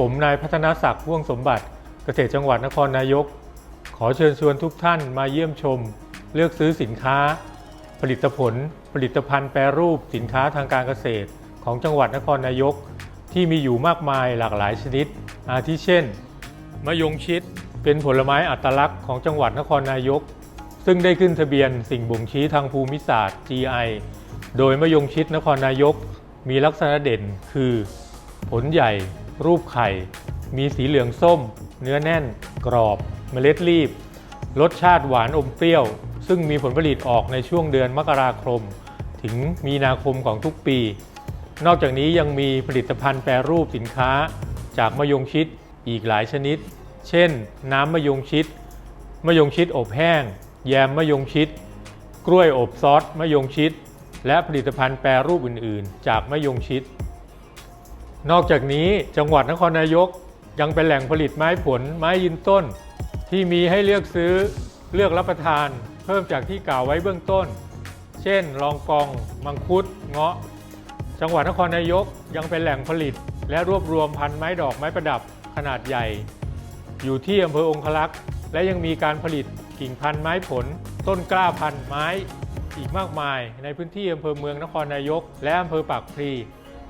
ผมนายพัฒนศักดิ์พ่วงสมบัติเกษตรจังหวัดนครนายก ขอเชิญชวนทุกท่านมาเยี่ยมชม เลือกซื้อสินค้า ผลิตผล ผลิตภัณฑ์แปรรูปสินค้าทางการเกษตรของจังหวัดนครนายก ที่มีอยู่มากมายหลากหลายชนิด อาทิเช่น มะยงชิดเป็นผลไม้อัตลักษณ์ของจังหวัดนครนายก ซึ่งได้ขึ้นทะเบียนสิ่งบ่งชี้ทางภูมิศาสตร์ GI โดยมะยงชิดนครนายก มีลักษณะเด่นคือ ผลใหญ่ รูปไข่ มีสีเหลืองส้ม เนื้อแน่น กรอบ เมล็ดรีบ รสชาติหวานอมเปรี้ยว ซึ่งมีผลผลิตออกในช่วงเดือนมกราคม ถึงมีนาคมของทุกปี นอกจากนี้ยังมีผลิตภัณฑ์แปรรูปสินค้า จากมะยงชิดอีกหลายชนิด เช่น น้ำมะยงชิดมะยงชิดอบแห้ง แยมมะยงชิด กล้วยอบซอสมะยงชิด และผลิตภัณฑ์แปรรูปอื่น ๆ จากมะยงชิด นอกจากนี้จังหวัดนครนายกยังเป็นแหล่งผลิตไม้ผลไม้ยืนต้น ที่มีให้เลือกซื้อเลือกรับประทาน เพิ่มจากที่กล่าวไว้เบื้องต้น เช่นลองกอง มังคุด เงาะ จังหวัดนครนายกยังเป็นแหล่งผลิต และรวบรวมพันธุ์ไม้ดอกไม้ประดับขนาดใหญ่ อยู่ที่อำเภอองคลักษ์และยังมีการผลิตกิ่งพันธุ์ไม้ผล ต้นกล้าพันธุ์ไม้ อีกมากมาย ในพื้นที่อำเภอเมืองนครนายก และอำเภอปากพลี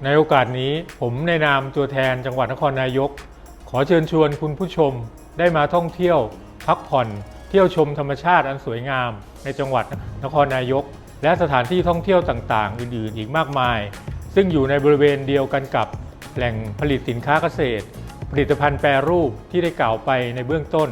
ในโอกาสนี้ผมในนามตัวแทนจังหวัดนครนายก ขอเชิญชวนคุณผู้ชมได้มาท่องเที่ยว พักผ่อน เที่ยวชมธรรมชาติอันสวยงาม ในจังหวัดนครนายก และสถานที่ท่องเที่ยวต่างๆ อื่นๆ อีกมากมาย ซึ่งอยู่ในบริเวณเดียวกันกับแหล่งผลิตสินค้าเกษตร ผลิตภัณฑ์แปรรูปที่ได้กล่าวไปในเบื้องต้น